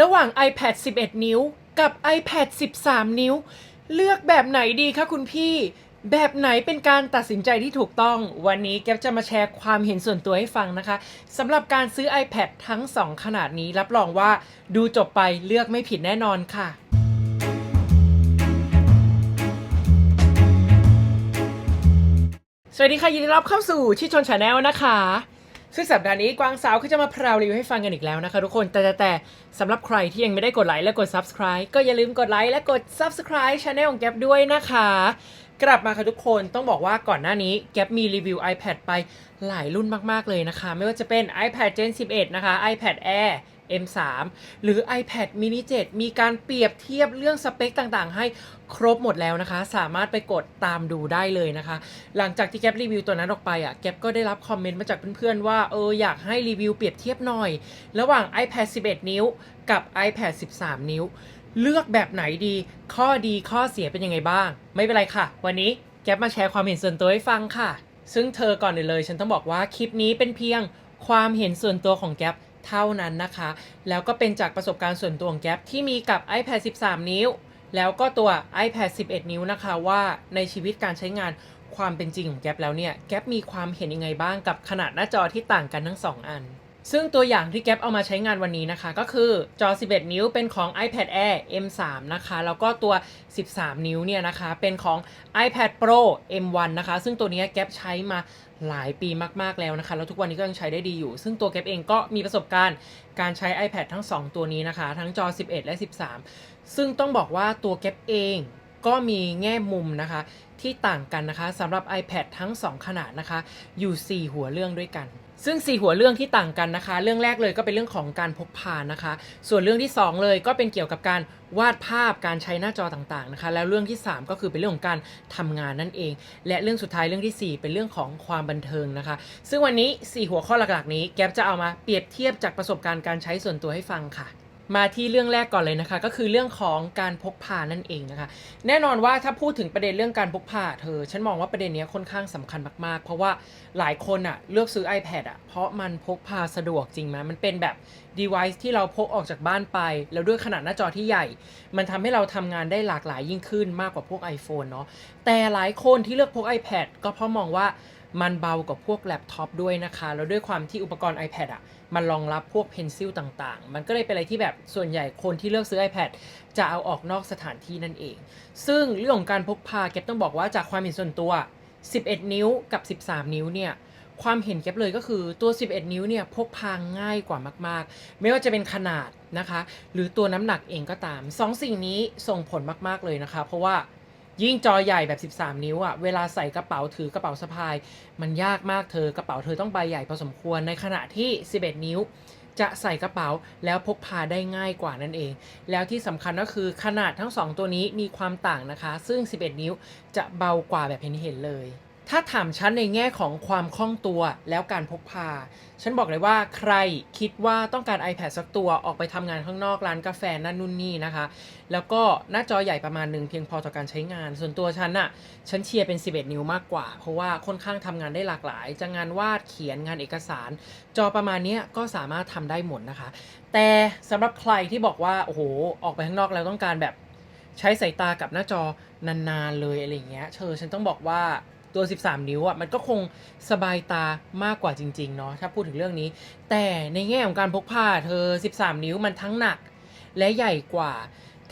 ระหว่าง iPad 11 นิ้ว กับ iPad 13 นิ้ว เลือกแบบไหนดีคะคุณพี่ แบบไหนเป็นการตัดสินใจที่ถูกต้อง วันนี้แก๊ปจะมาแชร์ความเห็นส่วนตัวให้ฟังนะคะสำหรับการซื้อ iPad ทั้ง 2 ขนาดนี้รับรองว่าดูจบไปเลือกไม่ผิดแน่นอนค่ะสวัสดีค่ะ ยินดีต้อนรับเข้าสู่ชิชนชาแนลนะคะ ซึ่งสัปดาห์นี้กวางสาวก็จะมาพราวรีวิวให้ฟังกันอีกแล้วนะคะทุกคน แต่แต่แต่สำหรับใครที่ยังไม่ได้กดไลค์และกด subscribe ก็อย่าลืมกดไลค์และกด subscribe ช anel ของแก๊ปด้วยนะคะ กลับมาค่ะทุกคนต้องบอกว่าก่อนหน้านี้แก๊ปมีรีวิว iPad ไปหลายรุ่นมากๆเลยนะคะ ไม่ว่าจะเป็น iPad Gen 11 นะคะ iPad Air M3 หรือ iPad mini 7 มีการเปรียบเทียบเรื่องสเปคต่างๆ ให้ครบหมดแล้วนะคะ สามารถไปกดตามดูได้เลยนะคะ หลังจากที่แกปรีวิวตัวนั้นออกไปอะแกปก็ได้รับคอมเมนต์มาจากเพื่อนๆว่าเอออยากให้รีวิวเปรียบเทียบหน่อย ระหว่าง iPad 11 นิ้วกับ iPad 13 นิ้ว เลือกแบบไหนดี ข้อดีข้อเสียเป็นยังไงบ้าง ไม่เป็นไรค่ะ วันนี้แกปมาแชร์ความเห็นส่วนตัวให้ฟังค่ะ ซึ่งเธอก่อนอื่นเลย ฉันต้องบอกว่าคลิปนี้เป็นเพียงความเห็นส่วนตัวของแกป เท่านั้นนะคะ แล้วก็เป็นจากประสบการณ์ส่วนตัวของแก๊ปที่มีกับ iPad 13 นิ้ว แล้วก็ตัว iPad 11 นิ้วนะคะว่าในชีวิตการใช้งานความเป็นจริงของแก๊ปแล้วเนี่ย แก๊ปมีความเห็นยังไงบ้างกับขนาดหน้าจอที่ต่างกันทั้ง 2 อัน ซึ่งตัวอย่างที่แก๊ปเอามาใช้งานวันนี้นะคะ ก็คือจอ 11 นิ้วเป็นของ iPad Air M3 นะคะ แล้วก็ตัว 13 นิ้วเนี่ยนะคะ เป็นของ iPad Pro M1 นะคะ ซึ่งตัวนี้แก๊ปใช้มาหลายปีมาก ๆ แล้วนะคะ แล้วทุกวันนี้ก็ยังใช้ได้ดีอยู่ ซึ่งตัวแก๊ปเองก็มีประสบการณ์การใช้ iPad ทั้ง 2 ตัวนี้นะคะ ทั้งจอ 11 และ 13 ซึ่งต้องบอกว่าตัวแก๊ปเองก็มีแง่มุมนะคะ ที่ต่างกันนะคะสำหรับ iPad ทั้ง 2 ขนาดนะคะ อยู่ 4 หัวเรื่องด้วยกัน ซึ่ง 4 หัวเรื่องที่ต่างกันนะคะ เรื่องแรกเลยก็เป็นเรื่องของการพกพานะคะ ส่วนเรื่องที่ 2 เลยก็เป็นเกี่ยวกับการวาดภาพการใช้หน้าจอต่างๆนะคะ แล้วเรื่องที่ 3 ก็คือเป็นเรื่องของการทำงานนั่นเอง และเรื่องสุดท้ายเรื่องทีสี่ 4 เป็นเรื่องของความบันเทิงนะคะ ซึ่งวันนี้ 4 หัวข้อหลักๆนี้แก๊ปจะเอามาเปรียบเทียบจากประสบการณ์การใช้ส่วนตัวให้ฟังค่ะ มาที่เรื่องแรกก่อนเลยนะคะ ก็คือเรื่องของการพกพานั่นเองนะคะ แน่นอนว่าถ้าพูดถึงประเด็นเรื่องการพกพาเธอ ฉันมองว่าประเด็นนี้ค่อนข้างสำคัญมากๆ เพราะว่าหลายคนอะเลือกซื้อ iPad อะเพราะมันพกพาสะดวกจริงไหมมันเป็นแบบ device ที่เราพกออกจากบ้านไป แล้วด้วยขนาดหน้าจอที่ใหญ่ มันทำให้เราทำงานได้หลากหลายยิ่งขึ้นมากกว่าพวก iPhone เนาะแต่หลายคนที่เลือกพก iPad ก็เพราะมองว่า มันเบากว่าพวกแล็ปท็อปด้วยนะคะ แล้วด้วยความที่อุปกรณ์ iPad อะมันรองรับพวกเพนซิลต่างๆ มันก็เลยเป็นอะไรที่แบบส่วนใหญ่คนที่เลือกซื้อ iPad จะเอาออกนอกสถานที่นั่นเอง ซึ่งเรื่องของการพกพาเก็บต้องบอกว่าจากความเห็นส่วนตัว 11 นิ้วกับ 13 นิ้วเนี่ยความเห็นเก็บเลยก็คือตัว 11 นิ้วเนี่ยพกพาง่ายกว่ามาก ๆ ไม่ว่าจะเป็นขนาดนะคะ หรือตัวน้ำหนักเองก็ตาม 2 สิ่งนี้ส่งผลมาก ๆ เลยนะคะ เพราะว่า ยิ่งจอใหญ่แบบ 13 นิ้วอะเวลาใส่กระเป๋าถือกระเป๋าสะพาย มันยากมากเธอกระเป๋าเธอต้องใบใหญ่พอสมควรในขณะที่ 11 นิ้ว จะใส่กระเป๋าแล้วพกพาได้ง่ายกว่านั่นเอง แล้วที่สำคัญก็คือขนาดทั้ง 2 ตัวนี้มีความต่างนะคะ ซึ่ง 11 นิ้วจะเบากว่าแบบเห็นเห็นเลย ถ้าถามฉันในแง่ของความคล่องตัวแล้วการพกพา ฉันบอกเลยว่าใครคิดว่าต้องการ iPad สักตัวออกไปทำงานข้างนอกร้านกาแฟนั่นนู่นนี่นะคะ แล้วก็หน้าจอใหญ่ประมาณหนึ่งเพียงพอต่อการใช้งาน ส่วนตัวฉันน่ะ ฉันเชียร์เป็น 11 นิ้วมากกว่า เพราะว่าค่อนข้างทำงานได้หลากหลาย จะงานวาดเขียนงานเอกสาร จอประมาณนี้ก็สามารถทำได้หมดนะคะ แต่สำหรับใครที่บอกว่าโอ้โหออกไปข้างนอกแล้วต้องการแบบใช้สายตากับหน้าจอนานๆเลยอะไรเงี้ยเธอฉันต้องบอกว่า ตัว 13 นิ้วอะมันก็คงสบายตามากกว่าจริงๆเนาะถ้าพูดถึงเรื่องนี้ แต่ในแง่ของการพกพาเธอ 13 นิ้วมันทั้งหนัก และใหญ่กว่า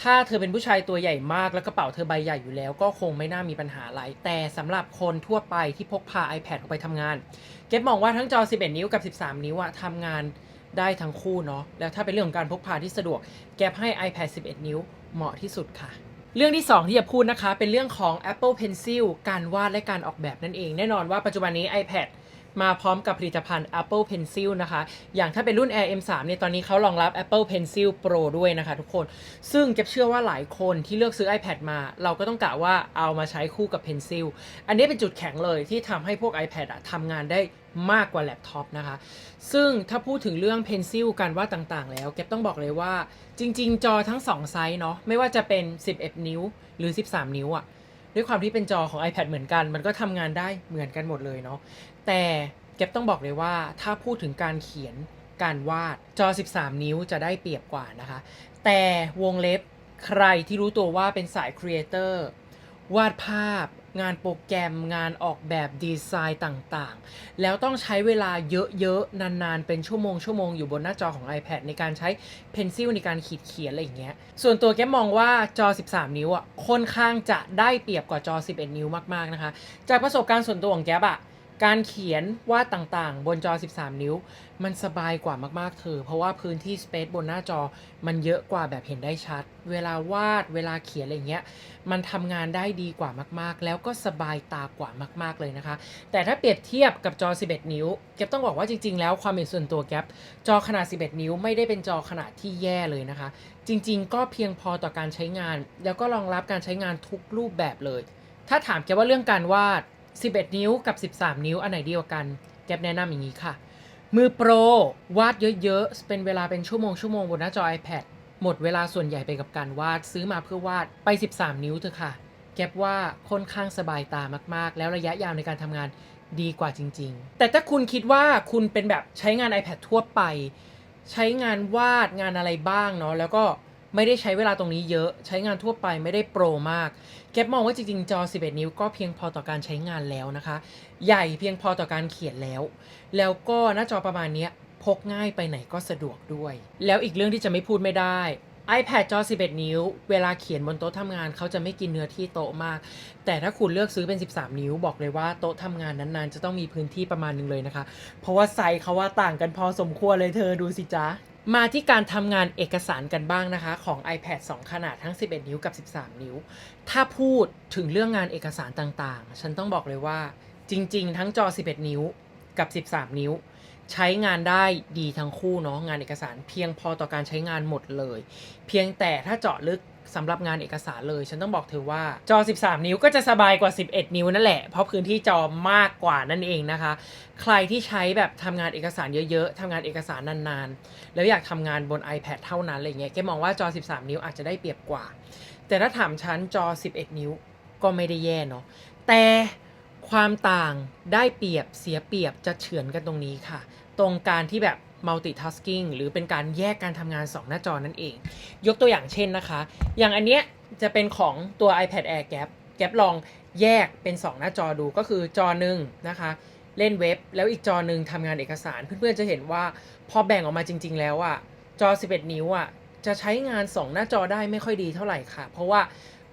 ถ้าเธอเป็นผู้ชายตัวใหญ่มากแล้วกระเป๋าเธอใบใหญ่อยู่แล้ว ก็คงไม่น่ามีปัญหาอะไร แต่สำหรับคนทั่วไปที่พกพา iPad ออกไปทำงาน เก็บมองว่าทั้งจอ 11 นิ้วกับ 13 นิ้วอะทำงานได้ทั้งคู่เนาะแล้วถ้าเป็นเรื่องของการพกพาที่สะดวก แก็บให้ iPad 11 นิ้วเหมาะที่สุดค่ะ เรื่องที่ 2 ที่จะพูดนะคะ เป็นเรื่องของ Apple Pencil การวาดและการออกแบบนั่นเอง แน่นอนว่าปัจจุบันนี้ iPad มาพร้อมกับผลิตภัณฑ์ Apple Pencil นะคะ อย่างถ้าเป็นรุ่น Air M3 เนี่ย ตอนนี้เขารองรับ Apple Pencil Pro ด้วยนะคะทุกคน ซึ่งเก็บเชื่อว่าหลายคนที่เลือกซื้อ iPad มา เราก็ต้องกะว่าเอามาใช้คู่กับ Pencil อันนี้เป็นจุดแข็งเลยที่ทำให้พวก iPad อะทำงานได้ มากกว่าแล็ปท็อปนะคะ ซึ่งถ้าพูดถึงเรื่อง Pencil การวาดต่างๆ แล้วเก็บต้องบอกเลยว่า จริง ๆ จอทั้ง 2 ไซส์เนาะไม่ว่าจะเป็น 11 นิ้วหรือ 13 นิ้วอะด้วยความที่เป็นจอของ iPad เหมือนกัน มันก็ทำงานได้เหมือนกันหมดเลยเนาะแต่เก็บต้องบอกเลยว่าถ้าพูดถึงการเขียนการวาดจอ 13 นิ้วจะได้เปรียบกว่านะคะ แต่วงเล็บใครที่รู้ตัวว่าเป็นสายครีเอเตอร์วาดภาพ งานโปรแกรมงานออกแบบดีไซน์ต่างๆ แล้วต้องใช้เวลาเยอะๆ นานๆ เป็นชั่วโมงชั่วโมงอยู่บนหน้าจอของ iPad ในการใช้เพนซิลในการขีดเขียนอะไรอย่างเงี้ย ส่วนตัวแกมองว่าจอ 13 นิ้วอะค่อนข้างจะได้เปรียบกว่าจอ 11 นิ้วมากๆนะคะ จากประสบการณ์ส่วนตัวของแกบอะ การเขียนวาดต่างๆ บนจอ 13 นิ้ว มันสบายกว่ามากๆเธอ เพราะว่าพื้นที่สเปซบนหน้าจอมันเยอะกว่าแบบเห็นได้ชัด เวลาวาดเวลาเขียนอะไรเงี้ย มันทำงานได้ดีกว่ามากๆ แล้วก็สบายตากว่ามากๆเลยนะคะ แต่ถ้าเปรียบเทียบกับจอ 11 นิ้ว แก๊ต้องบอกว่าจริง ๆ แล้วความเห็นส่วนตัวแกจอขนาด 11 นิ้วไม่ได้เป็นจอขนาดที่แย่เลยนะคะ จริง ๆ ก็เพียงพอต่อการใช้งาน แล้วก็รองรับการใช้งานทุกรูปแบบเลย ถ้าถามแกว่าเรื่องการวาด 11 นิ้วกับ 13 นิ้วอันไหนดีกว่ากัน แกปแนะนำอย่างนี้ค่ะ มือโปรวาดเยอะๆ เป็นเวลาเป็นชั่วโมงชั่วโมงบนหน้าจอ iPad หมดเวลาส่วนใหญ่ไปกับการวาดซื้อมาเพื่อวาดไป 13 นิ้วเถอะค่ะ แก็บว่าค่อนข้างสบายตามากๆ แล้วระยะยาวในการทำงานดีกว่าจริง ๆ แต่ถ้าคุณคิดว่าคุณเป็นแบบใช้งาน iPad ทั่วไป ใช้งานวาดงานอะไรบ้างเนาะแล้วก็ ไม่ได้ใช้เวลาตรงนี้เยอะ ใช้งานทั่วไปไม่ได้โปรมาก แก็บมองว่าจริงๆ จอ 11 นิ้วก็เพียงพอต่อการใช้งานแล้วนะคะ ใหญ่เพียงพอต่อการเขียนแล้ว แล้วก็หน้าจอประมาณนี้พกง่ายไปไหนก็สะดวกด้วย แล้วอีกเรื่องที่จะไม่พูดไม่ได้ iPad จอ 11 นิ้ว เวลาเขียนบนโต๊ะทำงานเขาจะไม่กินเนื้อที่โต๊ะมาก แต่ถ้าคุณเลือกซื้อเป็น 13 นิ้ว บอกเลยว่าโต๊ะทำงานนั้น ๆ จะต้องมีพื้นที่ประมาณนึงเลยนะคะ เพราะว่าไซส์เขาว่าต่างกันพอสมควรเลยเธอดูสิจ๊ะ มาที่การทำงานเอกสารกันบ้างนะคะ ของ iPad 2 ขนาดทั้ง 11 นิ้วกับ 13 นิ้ว ถ้าพูดถึงเรื่องงานเอกสารต่างๆ ฉันต้องบอกเลยว่า จริง ๆ ทั้งจอ 11 นิ้วกับ 13 นิ้ว ใช้งานได้ดีทั้งคู่เนาะงานเอกสารเพียงพอต่อการใช้งานหมดเลย เพียงแต่ถ้าเจาะลึก สำหรับงานเอกสารเลย ฉันต้องบอกเธอว่าจอ 13 นิ้วก็จะสบายกว่า 11 นิ้วนั่นแหละ เพราะพื้นที่จอมากกว่านั่นเองนะคะ ใครที่ใช้แบบทำงานเอกสารเยอะๆทำงานเอกสารนานๆ แล้วอยากทำงานบน iPad เท่านั้นอะไรเงี้ยแกมองว่าจอ 13 นิ้วอาจจะได้เปรียบกว่า แต่ถ้าถามฉันจอ 11 นิ้วก็ไม่ได้แย่เนาะแต่ความต่างได้เปรียบเสียเปรียบจะเฉือนกันตรงนี้ค่ะ ตรงการที่แบบ multitasking หรือเป็นการแยกการทำงาน 2 หน้าจอนั่นเอง ยกตัวอย่างเช่นนะคะ อย่างอันเนี้ยจะเป็นของตัว iPad Air Gap แกปลองแยกเป็น 2 หน้าจอดูก็คือจอหนึ่งนะคะเล่นเว็บ แล้วอีกจอหนึ่งทำงานเอกสาร เพื่อนๆจะเห็นว่าพอแบ่งออกมาจริง ๆ แล้วอะจอ 11 นิ้วอะจะใช้งาน 2 หน้าจอได้ไม่ค่อยดีเท่าไหร่ค่ะ เพราะว่า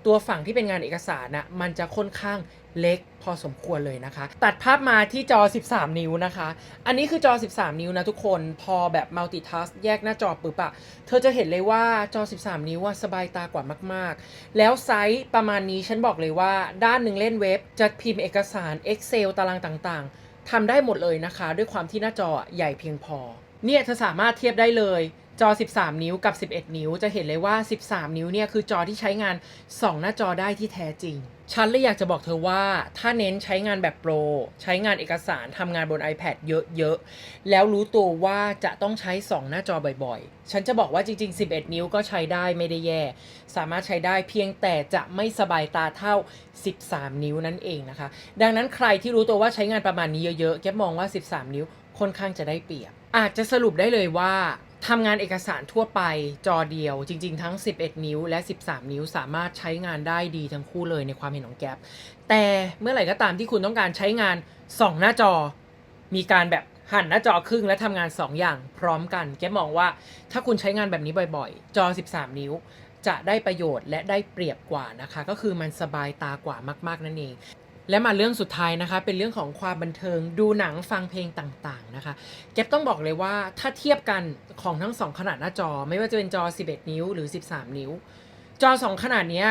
ตัวฝั่งที่เป็นงานเอกสารนะมันจะค่อนข้างเล็กพอสมควรเลยนะคะ ตัดภาพมาที่จอ 13 นิ้วนะคะ อันนี้คือจอ 13 นิ้วนะทุกคนพอแบบ multitask แยกหน้าจอปุ๊บอะเธอจะเห็นเลยว่าจอ 13 นิ้วอะสบายตากว่ามาก ๆ แล้วไซส์ประมาณนี้ฉันบอกเลยว่าด้านหนึ่งเล่นเว็บจะพิมพ์เอกสาร Excel ตารางต่างๆทำได้หมดเลยนะคะ ด้วยความที่หน้าจอใหญ่เพียงพอ เนี่ยเธอสามารถเทียบได้เลย จอ 13 นิ้วกับ 11 นิ้ว จะเห็นเลยว่า 13 นิ้วเนี่ยคือจอที่ใช้งาน 2 หน้าจอได้ที่แท้จริง ฉันเลยอยากจะบอกเธอว่า ถ้าเน้นใช้งานแบบโปร ใช้งานเอกสารทำงานบน iPad เยอะๆ แล้วรู้ตัวว่าจะต้องใช้ 2 หน้าจอบ่อยๆ ฉันจะบอกว่าจริง ๆ 11 นิ้วก็ใช้ได้ไม่ได้แย่ สามารถใช้ได้เพียงแต่จะไม่สบายตาเท่า 13 นิ้วนั่นเองนะคะ ดังนั้นใครที่รู้ตัวว่าใช้งานประมาณนี้เยอะๆ แกมองว่า 13 นิ้วค่อนข้างจะได้เปรียบ อาจจะสรุปได้เลยว่า ทำงานเอกสารทั่วไปจอเดียว จริง ๆ ทั้ง 11 นิ้วและ 13 นิ้วสามารถใช้งานได้ดีทั้งคู่เลยในความเห็นของแก๊ปแต่เมื่อไหร่ก็ตามที่คุณต้องการใช้งาน 2 หน้าจอ มีการแบบหันหน้าจอครึ่งและทำงาน 2 อย่างพร้อมกัน แก๊ปมองว่าถ้าคุณใช้งานแบบนี้บ่อยๆ จอ 13 นิ้วจะได้ประโยชน์และได้เปรียบกว่านะคะ ก็คือมันสบายตากว่ามาก ๆ นั่นเอง และมาเรื่องสุดท้ายนะคะ เป็นเรื่องของความบันเทิงดูหนังฟังเพลงต่างๆนะคะแก๊ปต้องบอกเลยว่าถ้าเทียบกันของทั้งสองขนาดหน้าจอ ไม่ว่าจะเป็นจอ 11 นิ้วหรือ 13 นิ้ว จอ 2 ขนาดนี้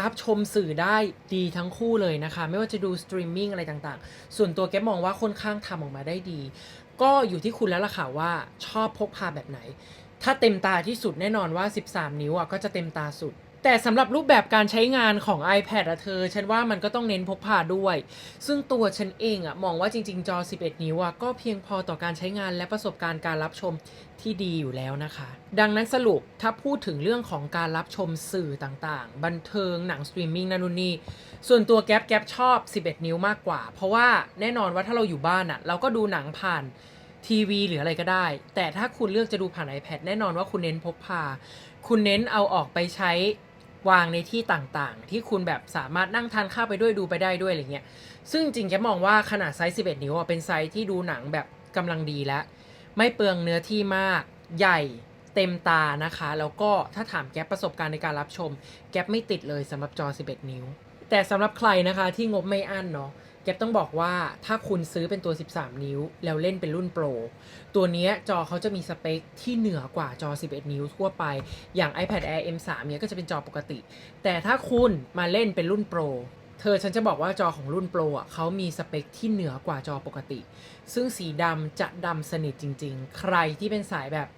รับชมสื่อได้ดีทั้งคู่เลยนะคะ ไม่ว่าจะดูสตรีมมิ่งอะไรต่างๆ ส่วนตัวแกมองว่าค่อนข้างทำออกมาได้ดี ก็อยู่ที่คุณแล้วล่ะค่ะว่าชอบพกพาแบบไหน ถ้าเต็มตาที่สุดแน่นอนว่า 13 นิ้วอะก็จะเต็มตาสุด แต่สำหรับรูปแบบการใช้งานของ iPad อะเธอ ฉันว่ามันก็ต้องเน้นพกพาด้วย ซึ่งตัวฉันเองอะมองว่าจริง ๆ จอ 11 นิ้วอะก็เพียงพอต่อการใช้งานและประสบการณ์การรับชมที่ดีอยู่แล้วนะคะ ดังนั้นสรุปถ้าพูดถึงเรื่องของการรับชมสื่อต่างๆ บันเทิงหนังสตรีมมิ่งนั่นนู่นนี่ส่วนตัวแก๊ปแก๊ปชอบ 11 นิ้วมากกว่า เพราะว่าแน่นอนว่าถ้าเราอยู่บ้านอะเราก็ดูหนังผ่านทีวีหรืออะไรก็ได้ แต่ถ้าคุณเลือกจะดูผ่าน iPad แน่นอนว่าคุณเน้นพกพา คุณเน้นเอาออกไปใช้ วางในที่ต่างๆ ที่คุณแบบสามารถนั่งทานข้าวไปด้วยดูไปได้ด้วยอะไรเงี้ย ซึ่งจริงจะมองว่าขนาดไซส์ 11 นิ้วเป็นไซส์ที่ดูหนังแบบกำลังดีแล้ว ไม่เปลืองเนื้อที่มาก ใหญ่เต็มตานะคะ แล้วก็ถ้าถามแก๊ปประสบการณ์ในการรับชม แก๊ปไม่ติดเลยสำหรับจอ 11 นิ้ว แต่สำหรับใครนะคะที่งบไม่อั้นเนาะ แก๊ปต้องบอกว่าถ้าคุณซื้อเป็นตัว 13 นิ้ว แล้วเล่นเป็นรุ่นโปร ตัวนี้จอเขาจะมีสเปคที่เหนือกว่าจอ 11 นิ้วทั่วไป อย่าง iPad Air M3 เนี้ยก็จะเป็นจอปกติ แต่ถ้าคุณมาเล่นเป็นรุ่นโปร เธอฉันจะบอกว่าจอของรุ่นโปรอะเขามีสเปคที่เหนือกว่าจอปกติ ซึ่งสีดำจะดำสนิทจริง ๆ ใครที่เป็นสายแบบ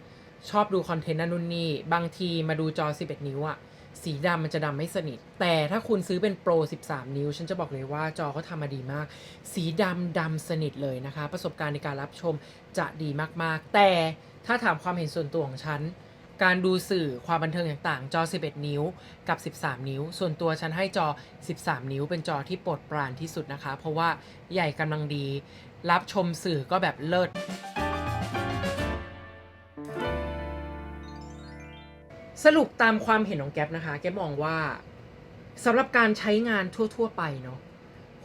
ชอบดูคอนเทนต์นั่นนู่นนี่ บางทีมาดูจอ 11 นิ้วอะ สีดำมันจะดำไม่สนิท แต่ถ้าคุณซื้อเป็นโปร 13 นิ้ว ฉันจะบอกเลยว่าจอเขาทำมาดีมาก สีดำดำสนิทเลยนะคะ ประสบการณ์ในการรับชมจะดีมากๆ แต่ถ้าถามความเห็นส่วนตัวของฉัน การดูสื่อความบันเทิงต่างๆ จอ 11 นิ้วกับ 13 นิ้ว ส่วนตัวฉันให้จอ 13 นิ้ว เป็นจอที่โปรดปรานที่สุดนะคะ เพราะว่าใหญ่กำลังดี รับชมสื่อก็แบบเลิศ สรุปตามความเห็นของแก๊ปนะคะ แก๊ปมองว่าสำหรับการใช้งานทั่ว ๆ ไปเนาะ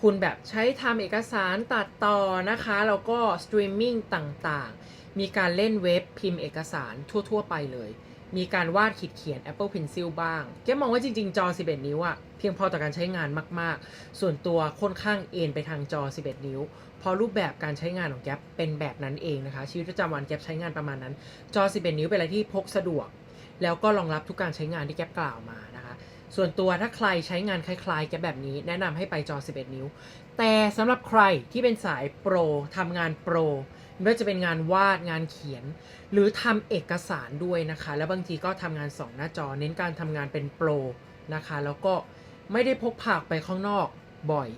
คุณแบบใช้ทำเอกสารตัดต่อนะคะ แล้วก็สตรีมมิ่งต่างๆ มีการเล่นเว็บพิมพ์เอกสารทั่ว ๆ ไปเลย มีการวาดขีดเขียน Apple Pencil บ้าง แกมองว่าจริง ๆ จอ 11 นิ้วอะเพียงพอต่อการใช้งานมาก ๆ ส่วนตัวค่อนข้างเอ็นไปทางจอ 11 นิ้วเพราะรูปแบบการใช้งานของแก๊ปเป็นแบบนั้นเองนะคะ ชีวิตประจำวันแก๊ปใช้งานประมาณนั้น จอ 11 นิ้วเป็นอะไรที่พกสะดวก แล้วก็รองรับทุกการใช้งานที่แก๊ปกล่าวมานะคะส่วนตัวถ้าใครใช้งานคล้ายๆแก๊ปแบบนี้ แนะนำให้ไปจอ 11 นิ้ว แต่สำหรับใครที่เป็นสายโปรทำงานโปรไม่ว่าจะเป็นงานวาดงานเขียน หรือทำเอกสารด้วยนะคะ แล้วบางทีก็ทำงานสองหน้าจอ เน้นการทำงานเป็นโปรนะคะ แล้วก็ไม่ได้พกพากไปข้างนอกบ่อย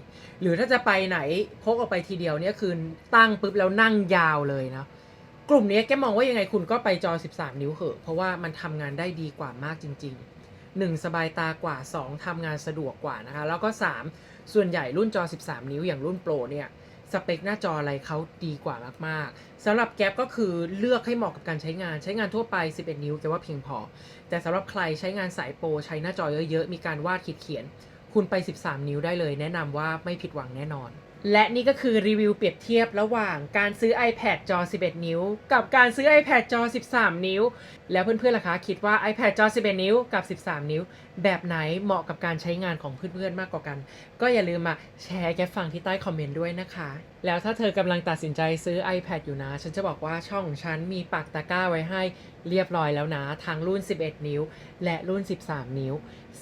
หรือถ้าจะไปไหนพกออกไปทีเดียวเนี่ยคือตั้งปุ๊บแล้วนั่งยาวเลยนะ กลุ่มนี้แกมองว่ายังไงคุณก็ไปจอ 13 นิ้วเหอะ เพราะว่ามันทำงานได้ดีกว่ามากจริง ๆ 1 สบายตากว่า 2ทำงานสะดวกกว่านะคะ แล้วก็ 3 ส่วนใหญ่รุ่นจอ 13 นิ้วอย่างรุ่นโปรเนี่ยสเปคหน้าจออะไรเขาดีกว่ามากๆสำหรับแก๊ปก็คือเลือกให้เหมาะกับการใช้งานใช้งานทั่วไป 11 นิ้วแกว่าเพียงพอ แต่สำหรับใครใช้งานสายโปรใช้หน้าจอเยอะๆมีการวาดขีดเขียน คุณไป 13 นิ้วได้เลย แนะนำว่าไม่ผิดหวังแน่นอน และนี่ก็คือรีวิวเปรียบเทียบระหว่างการซื้อ iPad จอ 11 นิ้ว กับการซื้อ iPad จอ 13 นิ้ว แล้วเพื่อนๆล่ะคะ คิดว่า iPad จอ 11 นิ้วกับ 13 นิ้วแบบไหนเหมาะกับการใช้งานของเพื่อนๆมากกว่ากัน ก็อย่าลืมมาแชร์แกฟังที่ใต้คอมเมนต์ด้วยนะคะ แล้วถ้าเธอกำลังตัดสินใจซื้อ iPad อยู่นะ ฉันจะบอกว่าช่องของฉันมีปักตะกร้าไว้ให้เรียบร้อยแล้วนะทั้งรุ่น 11 นิ้ว และรุ่น 13 นิ้ว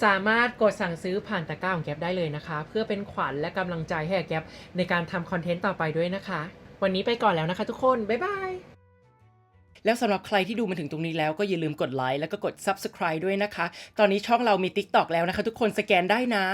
สามารถกดสั่งซื้อผ่านตะกร้าของแก๊ปได้เลยนะคะ เพื่อเป็นขวัญและกำลังใจให้แก๊ปในการทำคอนเทนต์ต่อไปด้วยนะคะ วันนี้ไปก่อนแล้วนะคะทุกคน บ๊ายบาย แล้วสำหรับใครที่ดูมาถึงตรงนี้แล้วก็อย่าลืมกดไลค์แล้วก็กด Subscribe ด้วยนะคะ ตอนนี้ช่องเรามี TikTok แล้วนะคะ ทุกคนสแกนได้นะ